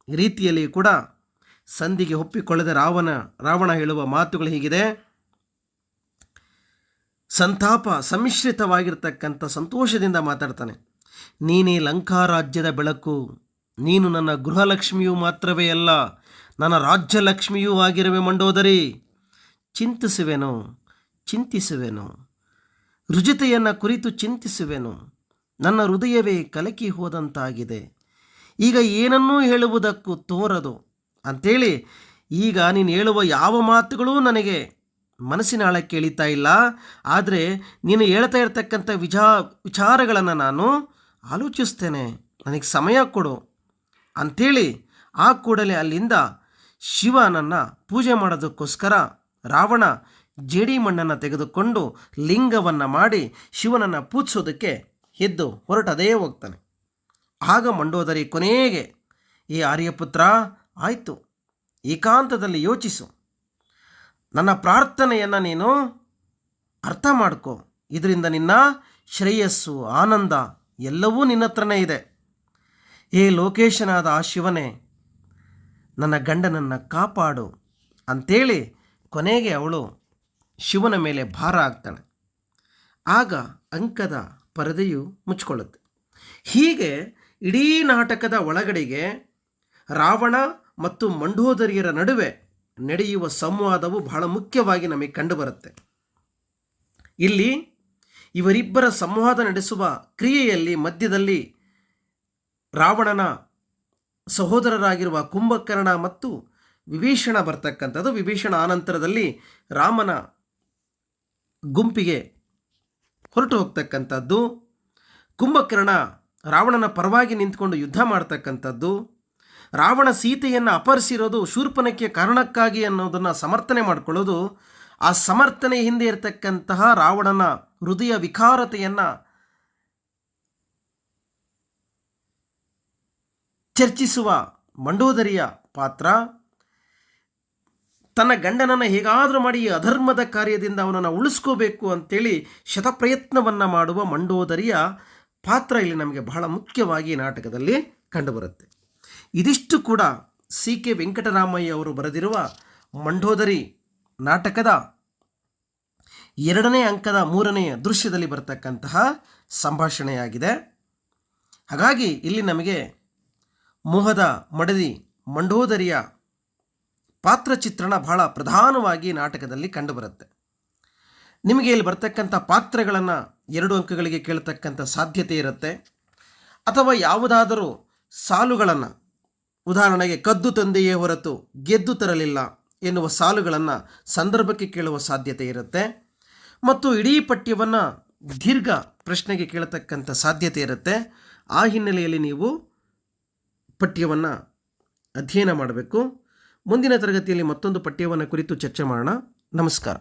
ರೀತಿಯಲ್ಲಿ ಕೂಡ ಸಂಧಿಗೆ ಒಪ್ಪಿಕೊಳ್ಳದೆ ರಾವಣ ರಾವಣ ಹೇಳುವ ಮಾತುಗಳು ಹೀಗಿದೆ. ಸಂತಾಪ ಸಮ್ಮಿಶ್ರಿತವಾಗಿರ್ತಕ್ಕಂಥ ಸಂತೋಷದಿಂದ ಮಾತಾಡ್ತಾನೆ. ನೀನೇ ಲಂಕಾ ರಾಜ್ಯದ ಬೆಳಕು. ನೀನು ನನ್ನ ಗೃಹಲಕ್ಷ್ಮಿಯು ಮಾತ್ರವೇ ಅಲ್ಲ, ನನ್ನ ರಾಜ್ಯಲಕ್ಷ್ಮಿಯೂ ಆಗಿರುವೆ ಮಂಡೋದರಿ. ಚಿಂತಿಸುವೆನು ಚಿಂತಿಸುವೆನು. ರುಜಿತೆಯನ್ನು ಕುರಿತು ಚಿಂತಿಸುವೆನು. ನನ್ನ ಹೃದಯವೇ ಕಲಕಿ ಹೋದಂತಾಗಿದೆ. ಈಗ ಏನನ್ನೂ ಹೇಳುವುದಕ್ಕೂ ತೋರದು. ಅಂಥೇಳಿ, ಈಗ ನೀನು ಹೇಳುವ ಯಾವ ಮಾತುಗಳೂ ನನಗೆ ಮನಸ್ಸಿನ ಆಳಕ್ಕೆ ಕೇಳಿತಾ ಇಲ್ಲ. ಆದರೆ ನೀನು ಹೇಳ್ತಾ ಇರ್ತಕ್ಕಂಥ ವಿಚಾ ವಿಚಾರಗಳನ್ನು ನಾನು ಆಲೋಚಿಸ್ತೇನೆ. ನನಗೆ ಸಮಯ ಕೊಡು. ಅಂಥೇಳಿ ಆ ಕೂಡಲೇ ಅಲ್ಲಿಂದ ಶಿವನನ್ನು ಪೂಜೆ ಮಾಡೋದಕ್ಕೋಸ್ಕರ ರಾವಣ, ಜೇಡಿ ಮಣ್ಣನ್ನು ತೆಗೆದುಕೊಂಡು ಲಿಂಗವನ್ನು ಮಾಡಿ ಶಿವನನ್ನು ಪೂಜಿಸೋದಕ್ಕೆ ಎದ್ದು ಹೊರಟದೇ ಹೋಗ್ತಾನೆ. ಆಗ ಮಂಡೋದರಿ ಕೊನೆಗೆ ಈ ಆರ್ಯಪುತ್ರ, ಆಯಿತು. ಏಕಾಂತದಲ್ಲಿ ಯೋಚಿಸು. ನನ್ನ ಪ್ರಾರ್ಥನೆಯನ್ನು ನೀನು ಅರ್ಥ ಮಾಡ್ಕೋ. ಇದರಿಂದ ನಿನ್ನ ಶ್ರೇಯಸ್ಸು, ಆನಂದ ಎಲ್ಲವೂ ನಿನ್ನ ಹತ್ರನೇ ಇದೆ. ಏ ಲೋಕೇಶನಾದ ಆ ಶಿವನೇ, ನನ್ನ ಗಂಡನನ್ನು ಕಾಪಾಡು. ಅಂಥೇಳಿ ಕೊನೆಗೆ ಅವಳು ಶಿವನ ಮೇಲೆ ಭಾರ ಆಗ್ತಾಳೆ ಆಗ ಅಂಕದ ಪರದೆಯು ಮುಚ್ಚಿಕೊಳ್ಳುತ್ತೆ ಹೀಗೆ ಇಡೀ ನಾಟಕದ ಒಳಗಡೆಗೆ ರಾವಣ ಮತ್ತು ಮಂಡೋದರಿಯರ ನಡುವೆ ನಡೆಯುವ ಸಂವಾದವು ಬಹಳ ಮುಖ್ಯವಾಗಿ ನಮಗೆ ಕಂಡುಬರುತ್ತೆ. ಇಲ್ಲಿ ಇವರಿಬ್ಬರ ಸಂವಾದ ನಡೆಸುವ ಕ್ರಿಯೆಯಲ್ಲಿ ಮಧ್ಯದಲ್ಲಿ ರಾವಣನ ಸಹೋದರರಾಗಿರುವ ಕುಂಭಕರ್ಣ ಮತ್ತು ವಿಭೀಷಣ ಬರ್ತಕ್ಕಂಥದ್ದು. ವಿಭೀಷಣ ಆನಂತರದಲ್ಲಿ ರಾಮನ ಗುಂಪಿಗೆ ಹೊರಟು ಹೋಗ್ತಕ್ಕಂಥದ್ದು. ಕುಂಭಕರ್ಣ ರಾವಣನ ಪರವಾಗಿ ನಿಂತ್ಕೊಂಡು ಯುದ್ಧ ಮಾಡ್ತಕ್ಕಂಥದ್ದು. ರಾವಣ ಸೀತೆಯನ್ನು ಅಪಹರಿಸಿರೋದು ಶೂರ್ಪನಕ್ಕೆ ಕಾರಣಕ್ಕಾಗಿ ಅನ್ನೋದನ್ನು ಸಮರ್ಥನೆ ಮಾಡಿಕೊಳ್ಳೋದು, ಆ ಸಮರ್ಥನೆ ಹಿಂದೆ ಇರತಕ್ಕಂತಹ ರಾವಣನ ಹೃದಯ ವಿಕಾರತೆಯನ್ನು ಚರ್ಚಿಸುವ ಮಂಡೋದರಿಯ ಪಾತ್ರ. ತನ್ನ ಗಂಡನನ್ನು ಹೇಗಾದರೂ ಮಾಡಿ ಅಧರ್ಮದ ಕಾರ್ಯದಿಂದ ಅವನನ್ನು ಉಳಿಸ್ಕೋಬೇಕು ಅಂತೇಳಿ ಶತಪ್ರಯತ್ನವನ್ನು ಮಾಡುವ ಮಂಡೋದರಿಯ ಪಾತ್ರ ಇಲ್ಲಿ ನಮಗೆ ಬಹಳ ಮುಖ್ಯವಾಗಿ ನಾಟಕದಲ್ಲಿ ಕಂಡುಬರುತ್ತೆ. ಇದಿಷ್ಟು ಕೂಡ ಸಿ ಕೆ ವೆಂಕಟರಾಮಯ್ಯ ಅವರು ಬರೆದಿರುವ ಮಂಡೋದರಿ ನಾಟಕದ ಎರಡನೇ ಅಂಕದ ಮೂರನೆಯ ದೃಶ್ಯದಲ್ಲಿ ಬರತಕ್ಕಂತಹ ಸಂಭಾಷಣೆಯಾಗಿದೆ. ಹಾಗಾಗಿ ಇಲ್ಲಿ ನಮಗೆ ಮೋಹದ ಮಡದಿ ಮಂಡೋದರಿಯ ಪಾತ್ರ ಚಿತ್ರಣ ಬಹಳ ಪ್ರಧಾನವಾಗಿ ನಾಟಕದಲ್ಲಿ ಕಂಡುಬರುತ್ತೆ. ನಿಮಗೆ ಇಲ್ಲಿ ಬರ್ತಕ್ಕಂಥ ಪಾತ್ರಗಳನ್ನು ಎರಡು ಅಂಕಗಳಿಗೆ ಕೇಳ್ತಕ್ಕಂಥ ಸಾಧ್ಯತೆ ಇರುತ್ತೆ. ಅಥವಾ ಯಾವುದಾದರೂ ಸಾಲುಗಳನ್ನು. ಉದಾಹರಣೆಗೆ, ಕದ್ದು ತಂದೆಯೇ ಹೊರತು ಗೆದ್ದು ತರಲಿಲ್ಲ ಎನ್ನುವ ಸಾಲುಗಳನ್ನು ಸಂದರ್ಭಕ್ಕೆ ಕೇಳುವ ಸಾಧ್ಯತೆ ಇರುತ್ತೆ. ಮತ್ತು ಇಡೀ ಪಠ್ಯವನ್ನು ದೀರ್ಘ ಪ್ರಶ್ನೆಗೆ ಕೇಳತಕ್ಕಂಥ ಸಾಧ್ಯತೆ ಇರುತ್ತೆ. ಆ ಹಿನ್ನೆಲೆಯಲ್ಲಿ ನೀವು ಪಠ್ಯವನ್ನು ಅಧ್ಯಯನ ಮಾಡಬೇಕು. ಮುಂದಿನ ತರಗತಿಯಲ್ಲಿ ಮತ್ತೊಂದು ಪಠ್ಯವನ್ನು ಕುರಿತು ಚರ್ಚೆ ಮಾಡೋಣ. ನಮಸ್ಕಾರ.